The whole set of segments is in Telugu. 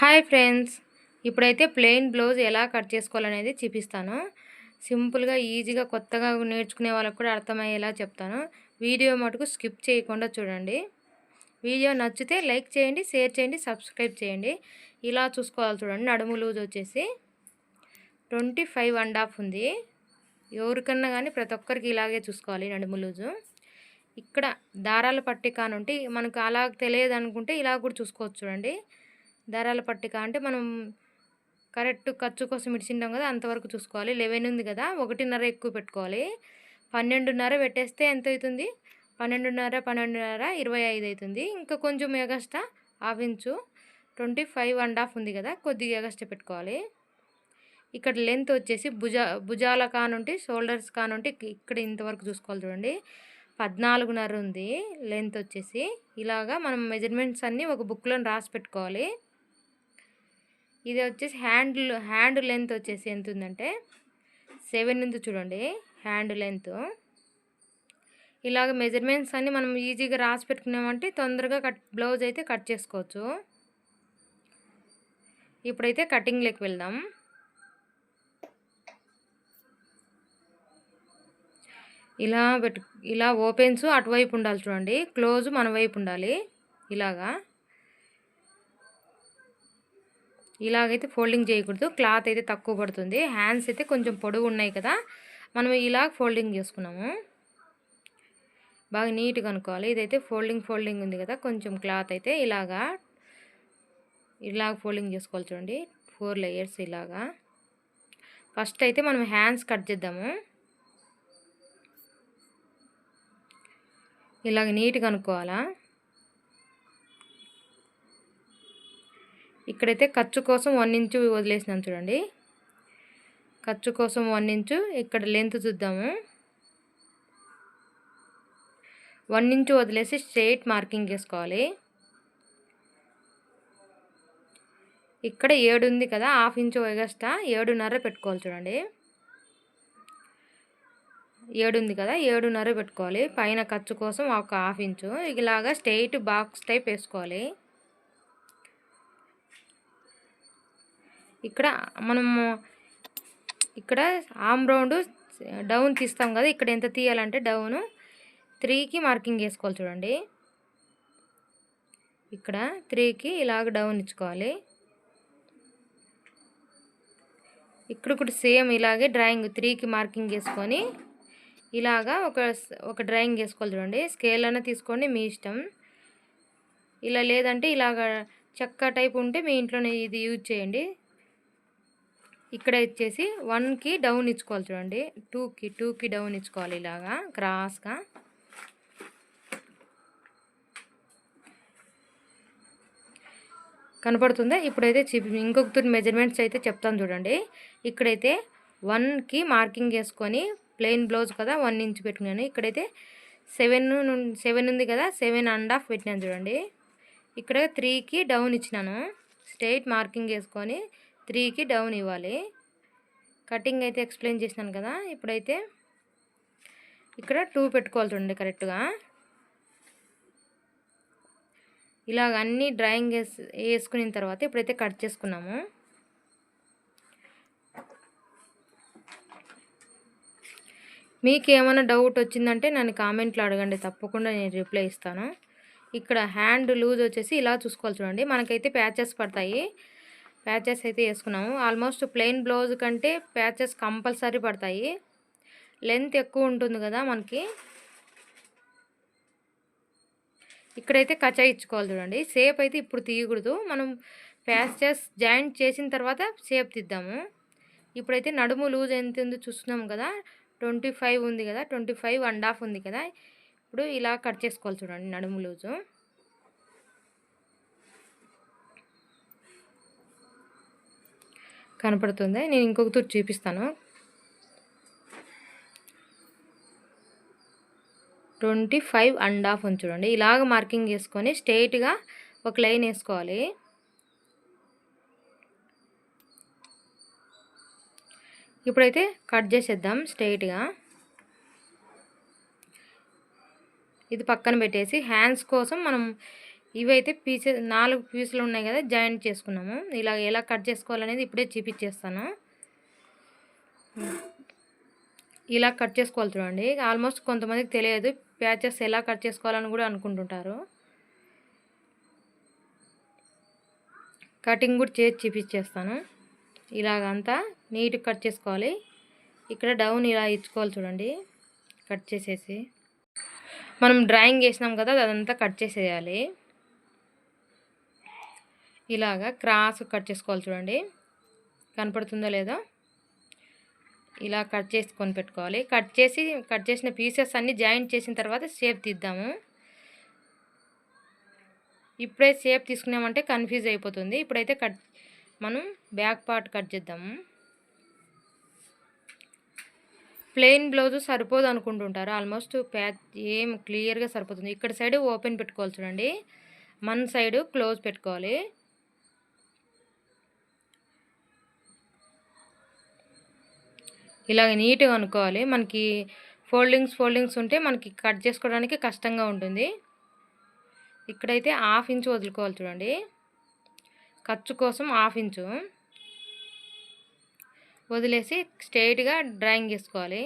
Hi friends. ఇప్పుడైతే ప్లెయిన్ బ్లౌజ్ ఎలా కట్ చేసుకోవాలనేది చూపిస్తాను. సింపుల్గా ఈజీగా కొత్తగా నేర్చుకునే వాళ్ళకు కూడా అర్థమయ్యేలా చెప్తాను. వీడియో మటుకు స్కిప్ చేయకుండా చూడండి. వీడియో నచ్చితే లైక్ చేయండి షేర్ చేయండి సబ్స్క్రైబ్ చేయండి. ఇలా చూసుకోవాలి చూడండి. నడుము లూజ్ వచ్చేసి ట్వంటీ ఫైవ్ అండ్ హాఫ్ ఉంది. ఎవరికన్నా కానీ ప్రతి ఒక్కరికి ఇలాగే చూసుకోవాలి నడుము లూజు. ఇక్కడ దారాల పట్టి కానుంటే మనకు అలా తెలియదు అనుకుంటే ఇలా కూడా చూసుకోవచ్చు చూడండి. దారాల పట్టిక. అంటే మనం కరెక్ట్ ఖర్చు కోసం ఇడిచింటాం కదా అంతవరకు చూసుకోవాలి. లెవెన్ ఉంది కదా ఒకటిన్నర ఎక్కువ పెట్టుకోవాలి. పన్నెండున్నర పెట్టేస్తే ఎంత అవుతుంది? పన్నెండున్నర పన్నెండున్నర ఇరవై ఐదు అవుతుంది. ఇంకా కొంచెం extra half inch twenty five and half ఉంది కదా కొద్దిగా ఎగస్ట్రా పెట్టుకోవాలి. ఇక్కడ లెంత్ వచ్చేసి భుజ భుజాల కానుంటి షోల్డర్స్ కానుంటి ఇక్కడ ఇంతవరకు చూసుకోవాలి చూడండి. పద్నాలుగున్నర ఉంది లెంత్ వచ్చేసి. ఇలాగా మనం మెజర్మెంట్స్ అన్నీ ఒక బుక్లో రాసి పెట్టుకోవాలి. ఇది వచ్చేసి హ్యాండ్ హ్యాండ్ లెంత్ వచ్చేసి ఎంత ఉందంటే సెవెన్ ఉంది చూడండి హ్యాండ్ లెంత్. ఇలాగ మెజర్మెంట్స్ అన్నీ మనం ఈజీగా రాసి పెట్టుకున్నామంటే తొందరగా కట్ బ్లౌజ్ అయితే కట్ చేసుకోవచ్చు. ఇప్పుడైతే కటింగ్లోకి వెళ్దాం. ఇలా పెట్టు ఇలా ఓపెన్స్ అటువైపు ఉండాలి చూడండి క్లోజ్ మన వైపు ఉండాలి ఇలాగా. ఇలాగైతే ఫోల్డింగ్ చేయకూడదు. క్లాత్ అయితే తక్కువ పడుతుంది. హ్యాండ్స్ అయితే కొంచెం పొడవు ఉన్నాయి కదా మనం ఇలా ఫోల్డింగ్ చేసుకున్నాము. బాగా నీట్గా అనుకోవాలి. ఇదైతే ఫోల్డింగ్ ఫోల్డింగ్ ఉంది కదా కొంచెం క్లాత్ అయితే ఇలాగా ఇలాగ ఫోల్డింగ్ చేసుకోవాలి చూడండి. ఫోర్ లేయర్స్ ఇలాగా. ఫస్ట్ అయితే మనం హ్యాండ్స్ కట్ చేద్దాము. ఇలాగ నీట్గా అనుకోవాలా? ఇక్కడైతే ఖర్చు కోసం వన్ ఇంచు వదిలేసినాం చూడండి. ఖర్చు కోసం వన్ ఇంచు ఇక్కడ లెంత్ చూద్దాము. వన్ ఇంచు వదిలేసి స్ట్రైట్ మార్కింగ్ చేసుకోవాలి. ఇక్కడ ఏడు ఉంది కదా హాఫ్ ఇంచు ఎగస్ట్రా ఏడున్నర పెట్టుకోవాలి చూడండి. ఏడు ఉంది కదా ఏడున్నర పెట్టుకోవాలి. పైన ఖర్చు కోసం ఒక హాఫ్ ఇంచు. ఇలాగా స్ట్రైట్ బాక్స్ టైప్ వేసుకోవాలి. ఇక్కడ మనము ఇక్కడ ఆమ్ రౌండ్ డౌన్ తీస్తాం కదా ఇక్కడ ఎంత తీయాలంటే డౌను. త్రీకి మార్కింగ్ వేసుకోవాలి చూడండి. ఇక్కడ త్రీకి ఇలాగ డౌన్ ఇచ్చుకోవాలి. ఇక్కడ కూడా సేమ్ ఇలాగే డ్రాయింగ్ త్రీకి మార్కింగ్ వేసుకొని ఇలాగా ఒక ఒక డ్రాయింగ్ వేసుకోవాలి చూడండి. స్కేల్ అన్న తీసుకోండి మీ ఇష్టం. ఇలా లేదంటే ఇలాగ చెక్క టైప్ ఉంటే మీ ఇంట్లోనే ఇది యూజ్ చేయండి. ఇక్కడ వచ్చేసి వన్కి డౌన్ ఇచ్చుకోవాలి చూడండి. టూకి టూకి డౌన్ ఇచ్చుకోవాలి ఇలాగా క్రాస్గా కనపడుతుందా? ఇప్పుడైతే ఇంకొక మెజర్మెంట్స్ అయితే చెప్తాను చూడండి. ఇక్కడైతే వన్కి మార్కింగ్ వేసుకొని ప్లెయిన్ బ్లౌజ్ కదా వన్ ఇంచ్ పెట్టుకున్నాను. ఇక్కడైతే సెవెన్ సెవెన్ ఉంది కదా సెవెన్ అండ్ హాఫ్ పెట్టినాను చూడండి. ఇక్కడ త్రీకి డౌన్ ఇచ్చినాను. స్ట్రైట్ మార్కింగ్ వేసుకొని త్రీకి డౌన్ ఇవ్వాలి. కటింగ్ అయితే ఎక్స్ప్లెయిన్ చేసినాను కదా ఇప్పుడైతే ఇక్కడ టూ పెట్టుకోవాలి చూడండి కరెక్ట్గా. ఇలాగ అన్నీ డ్రాయింగ్ వేసుకున్న తర్వాత ఇప్పుడైతే కట్ చేసుకున్నాము. మీకు ఏమైనా డౌట్ వచ్చిందంటే నన్ను కామెంట్లో అడగండి తప్పకుండా నేను రిప్లై ఇస్తాను. ఇక్కడ హ్యాండ్ లూజ్ వచ్చేసి ఇలా చూసుకోవాలి చూడండి మనకైతే ప్యాచెస్ పడతాయి. ప్యాచెస్ అయితే వేసుకున్నాము. ఆల్మోస్ట్ ప్లెయిన్ బ్లౌజ్ కంటే ప్యాచెస్ కంపల్సరీ పడతాయి. లెంత్ ఎక్కువ ఉంటుంది కదా మనకి. ఇక్కడైతే కచా ఇచ్చుకోవాలి చూడండి. షేప్ అయితే ఇప్పుడు తీయకూడదు. మనం ప్యాచెస్ జాయింట్ చేసిన తర్వాత షేప్ తీద్దాము. ఇప్పుడైతే నడుము లూజ్ ఎంత ఉందో చూస్తున్నాం కదా. ట్వంటీ ఫైవ్ ఉంది కదా. ట్వంటీ ఫైవ్ అండ్ హాఫ్ ఉంది కదా. ఇప్పుడు ఇలా కట్ చేసుకోవాలి చూడండి నడుము లూజు. కనపడుతుంది. నేను ఇంకొక తూరు చూపిస్తాను. ట్వంటీ ఫైవ్ అండ్ హాఫ్ అని చూడండి. ఇలాగ మార్కింగ్ చేసుకొని స్ట్రైట్గా ఒక లైన్ వేసుకోవాలి. ఇప్పుడైతే కట్ చేసేద్దాం స్ట్రైట్గా ఇది పక్కన పెట్టేసి హ్యాండ్స్ కోసం మనం ఇవైతే పీసెస్ నాలుగు పీసులు ఉన్నాయి కదా జాయింట్ చేసుకున్నాము. ఇలా ఎలా కట్ చేసుకోవాలనేది ఇప్పుడే చూపించేస్తాను ఇలా కట్ చేసుకోవాలి చూడండి. ఆల్మోస్ట్ కొంతమందికి తెలియదు ప్యాచెస్ ఎలా కట్ చేసుకోవాలని కూడా అనుకుంటుంటారు. కటింగ్ కూడా చేసి చూపించేస్తాను ఇలాగంతా నీట్గా కట్ చేసుకోవాలి. ఇక్కడ డౌన్ ఇలా ఇచ్చుకోవాలి చూడండి కట్ చేసేసి. మనం డ్రాయింగ్ చేసినాం కదా అదంతా కట్ చేసేయాలి. ఇలాగా క్రాస్ కట్ చేసుకోవాలి చూడండి. కనపడుతుందో లేదో? ఇలా కట్ చేసుకొని పెట్టుకోవాలి. కట్ చేసి కట్ చేసిన పీసెస్ అన్నీ జాయింట్ చేసిన తర్వాత షేప్ తీద్దాము. ఇప్పుడే షేప్ తీసుకున్నామంటే కన్ఫ్యూజ్ అయిపోతుంది. ఇప్పుడైతే కట్ మనం బ్యాక్ పార్ట్ కట్ చేద్దాము. ప్లెయిన్ బ్లౌజ్ సరిపోదు అనుకుంటుంటారు? ఆల్మోస్ట్ ప్యాక్ ఏం క్లియర్గా సరిపోతుంది. ఇక్కడ సైడ్ ఓపెన్ పెట్టుకోవాలి చూడండి. మన సైడ్ క్లోజ్ పెట్టుకోవాలి. ఇలాగ నీట్గా అనుకోవాలి. మనకి ఫోల్డింగ్స్ ఫోల్డింగ్స్ ఉంటే మనకి కట్ చేసుకోవడానికి కష్టంగా ఉంటుంది. ఇక్కడైతే హాఫ్ ఇంచు వదులుకోవాలి చూడండి. ఖర్చు కోసం హాఫ్ ఇంచు. వదిలేసి స్ట్రైట్గా డ్రాయింగ్ చేసుకోవాలి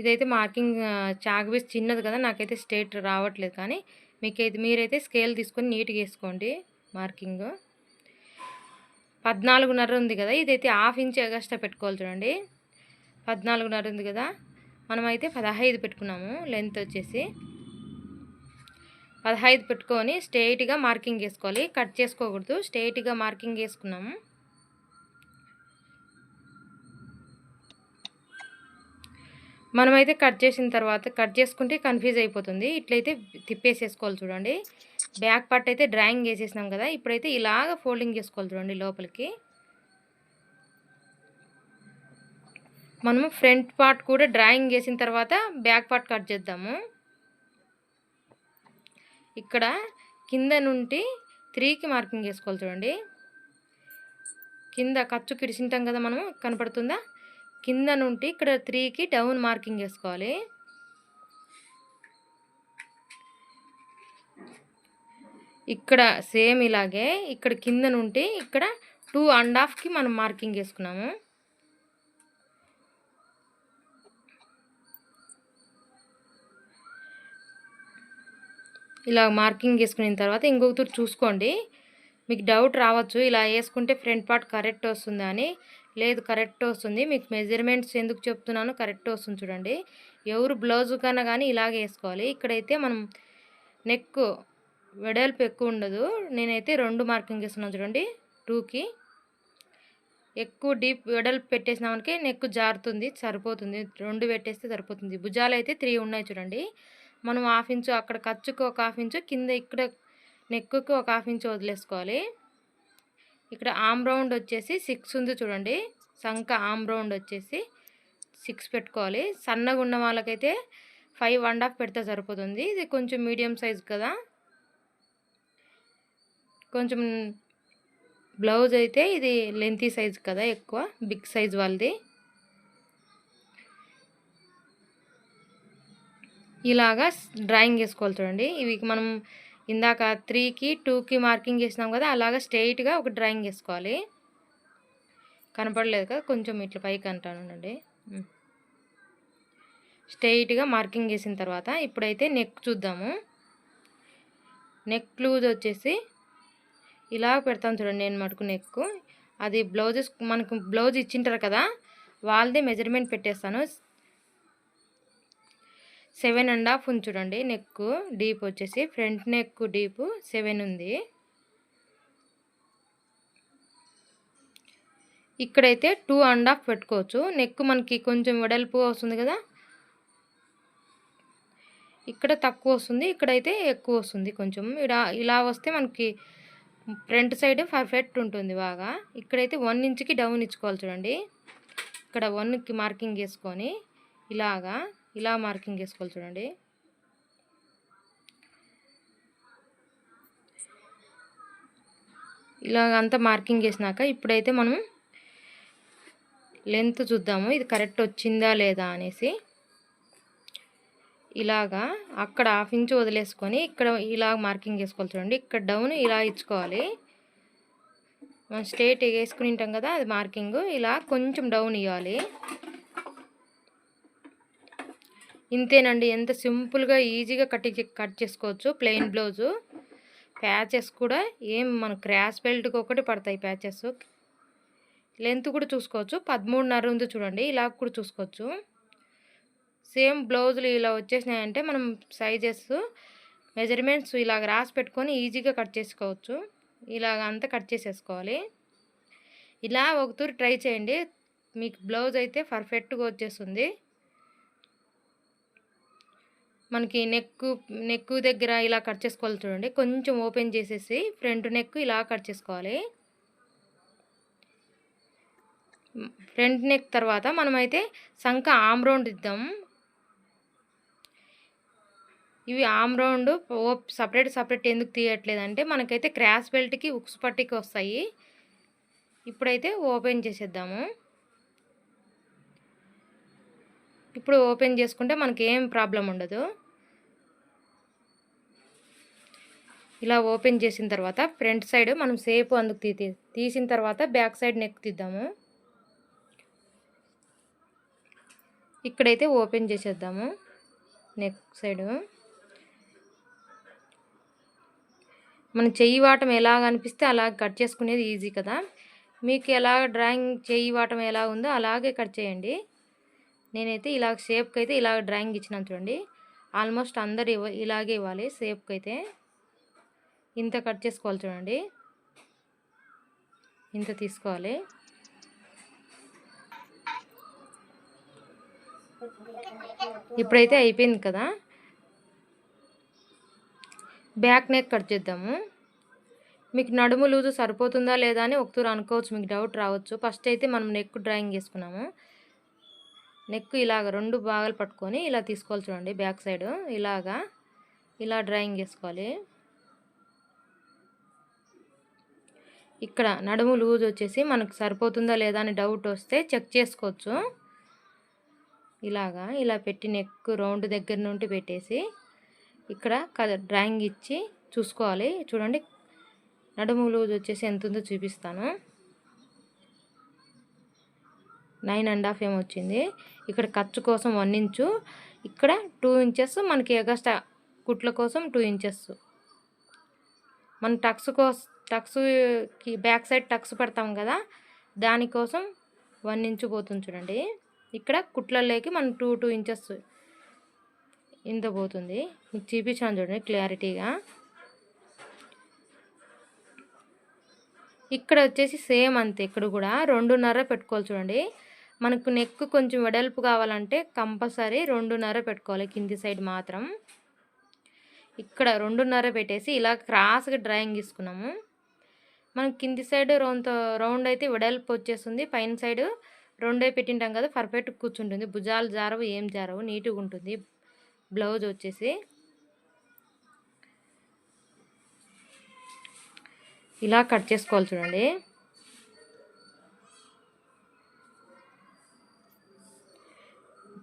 ఇదైతే మార్కింగ్ చాక్ పీస్ చిన్నది కదా నాకైతే స్ట్రైట్ రావట్లేదు కానీ మీకైతే మీరైతే స్కేల్ తీసుకొని నీట్గా వేసుకోండి మార్కింగ్. పద్నాలుగున్నర ఉంది కదా ఇదైతే హాఫ్ ఇంచ్ ఎగస్ట్రా పెట్టుకోవాలి చూడండి. పద్నాలుగున్నర ఉంది కదా మనమైతే పదహైదు పెట్టుకున్నాము లెంత్ వచ్చేసి. పదహైదు పెట్టుకొని స్ట్రైట్గా మార్కింగ్ వేసుకోవాలి కట్ చేసుకోకూడదు స్ట్రైట్గా మార్కింగ్ వేసుకున్నాము. మనమైతే కట్ చేసిన తర్వాత కట్ చేసుకుంటే కన్ఫ్యూజ్ అయిపోతుంది ఇట్లయితే తిప్పేసేసుకోవాలి చూడండి. బ్యాక్ పార్ట్ అయితే డ్రాయింగ్ వేసేసినాం కదా ఇప్పుడైతే ఇలాగ ఫోల్డింగ్ చేసుకోవాలి చూడండి లోపలికి. మనము ఫ్రంట్ పార్ట్ కూడా డ్రాయింగ్ వేసిన తర్వాత బ్యాక్ పార్ట్ కట్ చేద్దాము. ఇక్కడ కింద నుండి త్రీకి మార్కింగ్ వేసుకోవాలి చూడండి. కింద ఖర్చు కిడిసింటాం కదా మనము కనపడుతుందా? కింద నుండి ఇక్కడ త్రీకి డౌన్ మార్కింగ్ వేసుకోవాలి ఇక్కడ సేమ్ ఇలాగే ఇక్కడ కింద నుండి ఇక్కడ టూ అండ్ హాఫ్కి మనం మార్కింగ్ వేసుకున్నాము ఇలా మార్కింగ్ వేసుకున్న తర్వాత ఇంకొకటి చూసుకోండి. మీకు డౌట్ రావచ్చు ఇలా వేసుకుంటే ఫ్రంట్ పార్ట్ కరెక్ట్ వస్తుందా అని. లేదు కరెక్ట్ వస్తుంది. మీకు మెజర్మెంట్స్ ఎందుకు చెప్తున్నాను కరెక్ట్ వస్తుంది చూడండి. ఎవరు బ్లౌజ్ కన్నా కానీ ఇలాగే వేసుకోవాలి. ఇక్కడైతే మనం నెక్ వెడల్పు ఎక్కువ ఉండదు. నేనైతే రెండు మార్కింగ్ వేస్తున్నాను చూడండి. టూకి. ఎక్కువ డీప్ వెడల్పు పెట్టేసినామనికే నెక్ జారుతుంది సరిపోతుంది. రెండు పెట్టేస్తే సరిపోతుంది. భుజాలు అయితే త్రీ ఉన్నాయి చూడండి. మనం హాఫ్ ఇంచు అక్కడ ఖర్చుకు ఒక హాఫ్ ఇంచు కింద ఇక్కడ నెక్కుకి ఒక హాఫ్ ఇంచు వదిలేసుకోవాలి. ఇక్కడ ఆమ్ రౌండ్ వచ్చేసి సిక్స్ ఉంది చూడండి. సంఖ ఆమ్ రౌండ్ వచ్చేసి సిక్స్ పెట్టుకోవాలి. సన్నగా ఉన్న వాళ్ళకైతే ఫైవ్ అండ్ హాఫ్ పెడితే సరిపోతుంది. ఇది కొంచెం మీడియం సైజ్ కదా. కొంచెం బ్లౌజ్ అయితే ఇది లెంతీ సైజ్ కదా ఎక్కువ బిగ్ సైజ్ వాళ్ళది. ఇలాగా డ్రాయింగ్ వేసుకోవాలి చూడండి. ఇవి మనం ఇందాక త్రీకి టూకి మార్కింగ్ చేసినాం కదా అలాగా స్ట్రైట్గా ఒక డ్రాయింగ్ వేసుకోవాలి కనపడలేదు కదా కొంచెం ఇట్లా పైకి అంటానండి స్ట్రైట్గా మార్కింగ్ చేసిన తర్వాత ఇప్పుడైతే నెక్ చూద్దాము. నెక్ లూజ్ వచ్చేసి ఇలా పెడతాను చూడండి నేను మటుకు నెక్కు. అది బ్లౌజెస్ మనకు బ్లౌజ్ ఇచ్చింటారు కదా వాళ్ళదే మెజర్మెంట్ పెట్టేస్తాను. సెవెన్ అండ్ హాఫ్ ఉంది చూడండి నెక్ డీప్ వచ్చేసి. ఫ్రంట్ నెక్ డీప్ సెవెన్ ఉంది. ఇక్కడైతే టూ అండ్ హాఫ్ పెట్టుకోవచ్చు. నెక్ మనకి కొంచెం వెడల్పు వస్తుంది కదా. ఇక్కడ తక్కువ వస్తుంది ఇక్కడైతే ఎక్కువ వస్తుంది కొంచెం. ఇలా ఇలా వస్తే మనకి ఫ్రంట్ సైడ్ పర్ఫెక్ట్ ఉంటుంది బాగా. ఇక్కడైతే వన్ ఇంచ్కి డౌన్ ఇచ్చుకోవాలి చూడండి. ఇక్కడ వన్కి మార్కింగ్ వేసుకొని ఇలాగా ఇలా మార్కింగ్ వేసుకోవాలి చూడండి. ఇలాగ అంతా మార్కింగ్ వేసినాక ఇప్పుడైతే మనం లెంత్ చూద్దాము. ఇది కరెక్ట్ వచ్చిందా లేదా అనేసి. ఇలాగా అక్కడ హాఫ్ ఇంచ్ వదిలేసుకొని ఇక్కడ ఇలా మార్కింగ్ చేసుకోవాలి చూడండి. ఇక్కడ డౌన్ ఇలా ఇచ్చుకోవాలి. మనం స్ట్రేట్ వేసుకుని ఉంటాం కదా అది మార్కింగ్. ఇలా కొంచెం డౌన్ ఇవ్వాలి ఇంతేనండి ఎంత సింపుల్గా ఈజీగా కట్ కట్ చేసుకోవచ్చు. Plain blouse. ప్యాచెస్ కూడా ఏం మన క్రాస్ బెల్ట్కి ఒకటి పడతాయి ప్యాచెస్. లెంత్ కూడా చూసుకోవచ్చు. పదమూడున్నర ఉంది చూడండి ఇలా కూడా చూసుకోవచ్చు. సేమ్ బ్లౌజులు ఇలా వచ్చేసినాయంటే మనం సైజెస్ మెజర్మెంట్స్ ఇలాగ రాసి పెట్టుకొని ఈజీగా కట్ చేసుకోవచ్చు. ఇలాగ అంతా కట్ చేసేసుకోవాలి. ఇలా ఒకతూరు ట్రై చేయండి. మీకు బ్లౌజ్ అయితే పర్ఫెక్ట్గా వచ్చేస్తుంది. మనకి నెక్ నెక్ దగ్గర ఇలా కట్ చేసుకోవాలి చూడండి. కొంచెం ఓపెన్ చేసేసి ఫ్రంట్ నెక్ ఇలా కట్ చేసుకోవాలి. ఫ్రంట్ నెక్ తర్వాత మనమైతే సంఖ ఆమ్రౌండ్ ఇద్దాం. ఇవి ఆమ్ రౌండ్ సపరేట్ సపరేట్ ఎందుకు తీయట్లేదు అంటే మనకైతే క్రాస్ బెల్ట్కి ఉక్స్ పట్టికి వస్తాయి. ఇప్పుడైతే ఓపెన్ చేసేద్దాము. ఇప్పుడు ఓపెన్ చేసుకుంటే మనకి ఏం ప్రాబ్లం ఉండదు. ఇలా ఓపెన్ చేసిన తర్వాత ఫ్రంట్ సైడ్ మనం సేపు అందుకు తీ తీసిన తర్వాత బ్యాక్ సైడ్ నెక్ తీద్దాము. ఇక్కడైతే ఓపెన్ చేసేద్దాము. Neck side. మనం చెయ్యి వాటం ఎలాగ అనిపిస్తే అలా కట్ చేసుకునేది ఈజీ కదా. మీకు ఎలా డ్రాయింగ్ చెయ్యి వాటం ఎలా ఉందో అలాగే కట్ చేయండి. నేనైతే ఇలా షేప్కి అయితే ఇలా డ్రాయింగ్ ఇచ్చినాను చూడండి. ఆల్మోస్ట్ అందరు ఇవ్వ ఇలాగే ఇవ్వాలి షేప్కి అయితే ఇంత కట్ చేసుకోవాలి చూడండి. ఇంత తీసుకోవాలి. ఇప్పుడైతే అయిపోయింది కదా. బ్యాక్ నెక్ కట్ చేద్దాము. మీకు నడుము లూజు సరిపోతుందా లేదా అని ఒకతూరు అనుకోవచ్చు మీకు డౌట్ రావచ్చు. ఫస్ట్ అయితే మనం నెక్ డ్రాయింగ్ చేసుకున్నాము. నెక్ ఇలాగ రెండు భాగాలు పట్టుకొని ఇలా తీసుకోవాలి చూడండి బ్యాక్ సైడ్ ఇలాగా ఇలా డ్రాయింగ్ చేసుకోవాలి. ఇక్కడ నడుము లూజ్ వచ్చేసి మనకు సరిపోతుందా లేదా అని డౌట్ వస్తే చెక్ చేసుకోవచ్చు. ఇలాగా ఇలా పెట్టి నెక్ రౌండ్ దగ్గర నుండి పెట్టేసి ఇక్కడ డ్రాయింగ్ ఇచ్చి చూసుకోవాలి. చూడండి నడుము లూజ్ వచ్చేసి ఎంత ఉందో చూపిస్తాను. నైన్ అండ్ హాఫ్ ఏమొచ్చింది ఇక్కడ ఖర్చు కోసం వన్ ఇంచు. ఇక్కడ టూ ఇంచెస్ మనకి ఎగస్ట్రా కుట్ల కోసం టూ ఇంచెస్. మన టక్స్ కోస్ టక్స్కి బ్యాక్ సైడ్ టక్స్ పెడతాం కదా దానికోసం వన్ ఇంచు పోతుంది చూడండి. ఇక్కడ కుట్లలోకి మనం టూ టూ ఇంచెస్ ఇంత పోతుంది. మీకు చూపించాను చూడండి క్లారిటీగా. ఇక్కడ వచ్చేసి సేమ్ అంతే ఇక్కడ కూడా రెండున్నర పెట్టుకోవాలి చూడండి. మనకు నెక్ కొంచెం వెడల్పు కావాలంటే కంపల్సరీ రెండున్నర పెట్టుకోవాలి కింది సైడ్ మాత్రం. ఇక్కడ రెండున్నర పెట్టేసి ఇలా క్రాస్గా డ్రాయింగ్ తీసుకున్నాము. మనం కింది సైడ్ రౌండ్ రౌండ్ అయితే వెడల్పు వచ్చేస్తుంది. పైన సైడ్ రెండే పెట్టింటాం కదా పర్ఫెక్ట్ కూర్చుంటుంది. భుజాలు జారవు ఏం జారవు నీట్గా ఉంటుంది. బ్లౌజ్ వచ్చేసి ఇలా కట్ చేసుకోవాలి చూడండి.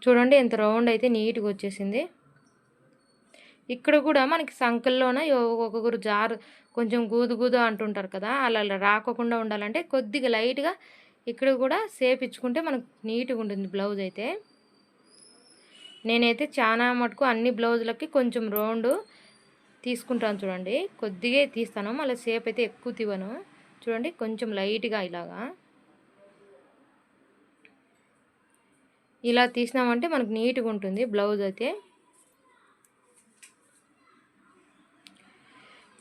చూడండి ఎంత రౌండ్ అయితే నీట్గా వచ్చేసింది. ఇక్కడ కూడా మనకి సంకల్లోన ఒక్కొక్కరు జారు కొంచెం గూదు గూదు అంటుంటారు కదా అలా రాకోకుండా ఉండాలంటే కొద్దిగా లైట్గా ఇక్కడ కూడా సేప్ ఇచ్చుకుంటే మనకు నీట్గా ఉంటుంది బ్లౌజ్ అయితే. నేనైతే చాలా మటుకు అన్ని బ్లౌజులకి కొంచెం రౌండ్ తీసుకుంటాను చూడండి. కొద్దిగా తీస్తాను. మళ్ళీ సేప్ అయితే ఎక్కువ తీవను చూడండి కొంచెం లైట్గా ఇలాగా. ఇలా తీసినామంటే మనకు నీట్గా ఉంటుంది బ్లౌజ్ అయితే.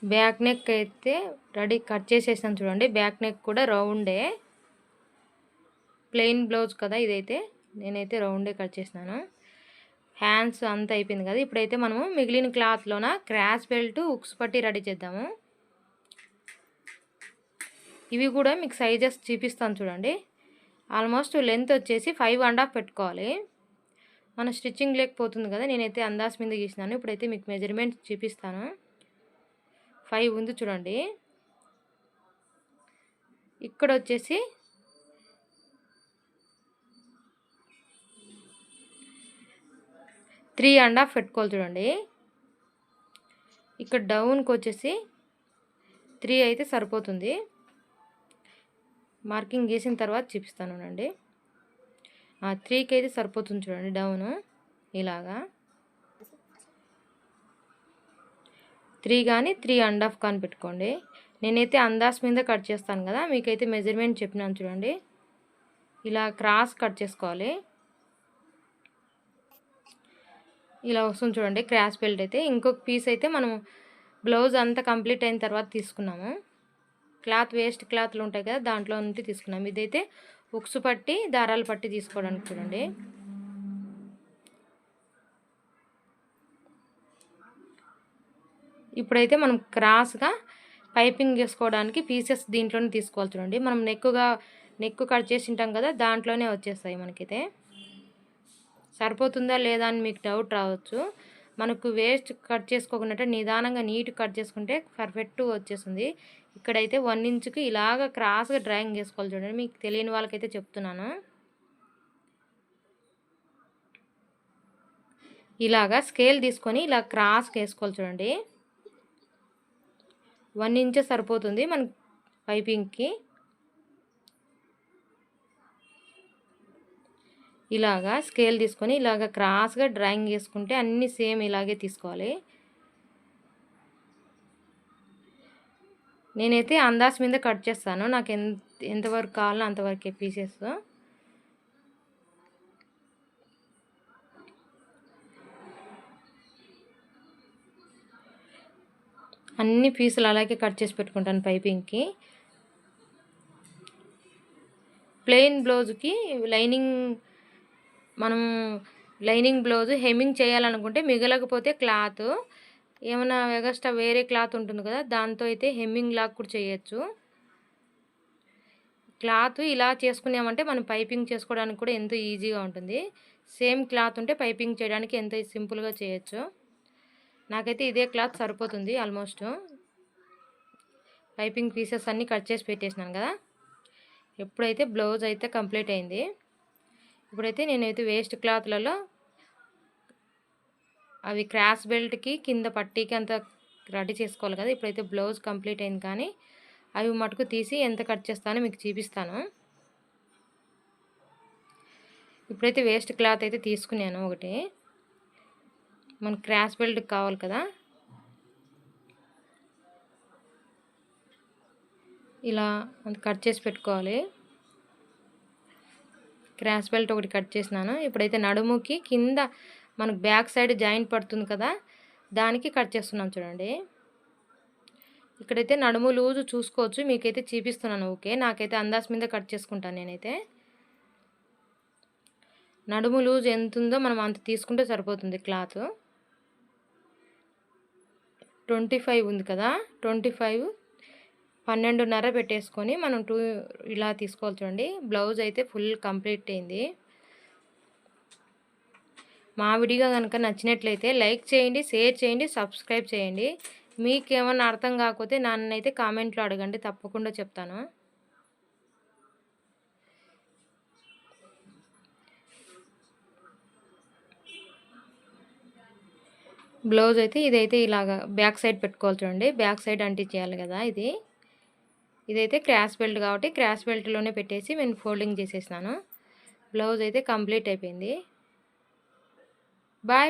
బ్యాక్ నెక్ అయితే రెడీ కట్ చేసేసాను చూడండి. బ్యాక్ నెక్ కూడా రౌండే. ప్లెయిన్ బ్లౌజ్ కదా ఇదైతే. నేనైతే రౌండే కట్ చేసినాను. హ్యాండ్స్ అంతా అయిపోయింది కదా. ఇప్పుడైతే మనము మిగిలిన క్లాత్లోన క్రాస్ బెల్ట్ ఉక్స్ పట్టి రెడీ చేద్దాము. ఇవి కూడా మీకు సైజెస్ చూపిస్తాను చూడండి. ఆల్మోస్ట్ లెంత్ వచ్చేసి ఫైవ్ అండ్ హాఫ్ పెట్టుకోవాలి. మన స్టిచ్చింగ్ లేకపోతుంది కదా. నేనైతే అందాస్ మీద గీసినాను. ఇప్పుడైతే మీకు మెజర్మెంట్ చూపిస్తాను. ఫైవ్ ఉంది చూడండి. ఇక్కడ వచ్చేసి త్రీ అండ్ హాఫ్ పెట్టుకోవాలి చూడండి. ఇక్కడ డౌన్కి వచ్చేసి త్రీ అయితే సరిపోతుంది. మార్కింగ్ చేసిన తర్వాత చూపిస్తాను అండి. త్రీకి అయితే సరిపోతుంది చూడండి డౌను ఇలాగా. త్రీ కానీ త్రీ అండ్ హాఫ్ కానీ పెట్టుకోండి. నేనైతే అందాస్ మీద కట్ చేస్తాను కదా మీకైతే మెజర్మెంట్ చెప్పినాను చూడండి. ఇలా క్రాస్ కట్ చేసుకోవాలి. ఇలా వస్తుంది చూడండి క్రాస్ బెల్ట్ అయితే. ఇంకొక పీస్ అయితే మనం బ్లౌజ్ అంతా కంప్లీట్ అయిన తర్వాత తీసుకున్నాము. క్లాత్ వేస్ట్ క్లాత్లు ఉంటాయి కదా దాంట్లో నుండి తీసుకున్నాము. ఇదైతే ఉక్సు పట్టి దారాలు పట్టి తీసుకోవడానికి చూడండి. ఇప్పుడైతే మనం క్రాస్గా పైపింగ్ చేసుకోవడానికి పీసెస్ దీంట్లోనే తీసుకోవాలి చూడండి. మనం నెక్కుగా నెక్ కట్ చేసి ఉంటాం కదా దాంట్లోనే వచ్చేస్తాయి మనకైతే. సరిపోతుందా లేదా అని మీకు డౌట్ రావచ్చు. మనకు వేస్ట్ కట్ చేసుకోకుండా నిదానంగా నీట్ కట్ చేసుకుంటే పర్ఫెక్ట్గా వచ్చేస్తుంది. ఇక్కడైతే వన్ ఇంచుకి ఇలాగ క్రాస్గా డ్రాయింగ్ చేసుకోవాలి చూడండి. మీకు తెలియని వాళ్ళకైతే చెప్తున్నాను. ఇలాగా స్కేల్ తీసుకొని ఇలా క్రాస్కి వేసుకోవాలి చూడండి. వన్ ఇంచే సరిపోతుంది మన పైపింగ్కి ఇలాగా స్కేల్ తీసుకొని ఇలాగ క్రాస్గా డ్రాయింగ్ చేసుకుంటే అన్నీ సేమ్ ఇలాగే తీసుకోవాలి. నేనైతే అందాస్ మీద కట్ చేస్తాను. నాకు ఎంత ఎంతవరకు కావాలో అంతవరకే పీసెస్. అన్ని పీసులు అలాగే కట్ చేసి పెట్టుకుంటాను పైపింగ్కి. ప్లెయిన్ బ్లౌజ్కి లైనింగ్ మనం లైనింగ్ బ్లౌజ్ హెమ్మింగ్ చేయాలనుకుంటే మిగలకపోతే క్లాత్. ఏమైనా ఎగస్ట్రా వేరే క్లాత్ ఉంటుంది కదా దాంతో అయితే హెమ్మింగ్ లాగా కూడా చేయొచ్చు. క్లాత్ ఇలా చేసుకున్నామంటే మనం పైపింగ్ చేసుకోవడానికి కూడా ఎంతో ఈజీగా ఉంటుంది. సేమ్ క్లాత్ ఉంటే పైపింగ్ చేయడానికి ఎంతో సింపుల్గా చేయొచ్చు. నాకైతే ఇదే క్లాత్ సరిపోతుంది ఆల్మోస్ట్. పైపింగ్ పీసెస్ అన్నీ కట్ చేసి పెట్టేసినాను కదా. ఎప్పుడైతే బ్లౌజ్ అయితే కంప్లీట్ అయింది. ఇప్పుడైతే నేనైతే వేస్ట్ క్లాత్లలో అవి క్రాస్ బెల్ట్కి కింద పట్టీకి అంత రెడీ చేసుకోవాలి కదా. ఇప్పుడైతే బ్లౌజ్ కంప్లీట్ అయింది కానీ అవి మటుకు తీసి ఎంత కట్ చేస్తానో మీకు చూపిస్తాను. ఇప్పుడైతే వేస్ట్ క్లాత్ అయితే తీసుకున్నాను ఒకటి. మన క్రాస్ బెల్ట్ కావాలి కదా. ఇలా కట్ చేసి పెట్టుకోవాలి. క్రాస్ బెల్ట్ ఒకటి కట్ చేసినాను. ఇప్పుడైతే నడుముకి కింద మనకు బ్యాక్ సైడ్ జాయింట్ పడుతుంది కదా దానికి కట్ చేస్తున్నాం చూడండి. ఇక్కడైతే నడుము లూజు చూసుకోవచ్చు మీకైతే చూపిస్తున్నాను ఓకే? నాకైతే అందాస్ మీద కట్ చేసుకుంటాను నేనైతే. నడుము లూజ్ ఎంత ఉందో మనం అంత తీసుకుంటే సరిపోతుంది క్లాత్. ట్వంటీ ఫైవ్ ఉంది కదా ట్వంటీ ఫైవ్ పన్నెండున్నర పెట్టేసుకొని మనం టూ ఇలా తీసుకోవాలి చూడండి. బ్లౌజ్ అయితే ఫుల్ కంప్లీట్ అయింది. మా వీడియో కనుక నచ్చినట్లయితే లైక్ చేయండి షేర్ చేయండి సబ్స్క్రైబ్ చేయండి. మీకేమన్నా అర్థం కాకపోతే నన్నైతే కామెంట్లో అడగండి తప్పకుండా చెప్తాను. బ్లౌజ్ అయితే ఇదైతే ఇలాగా బ్యాక్ సైడ్ పెట్టుకోవాలి చూడండి. బ్యాక్ సైడ్ అంటించేయాలి కదా ఇది. ఇదైతే క్రాస్ బెల్ట్ కాబట్టి క్రాస్ బెల్ట్లోనే పెట్టేసి నేను ఫోల్డింగ్ చేసేసినాను. బ్లౌజ్ అయితే కంప్లీట్ అయిపోయింది. బాయ్.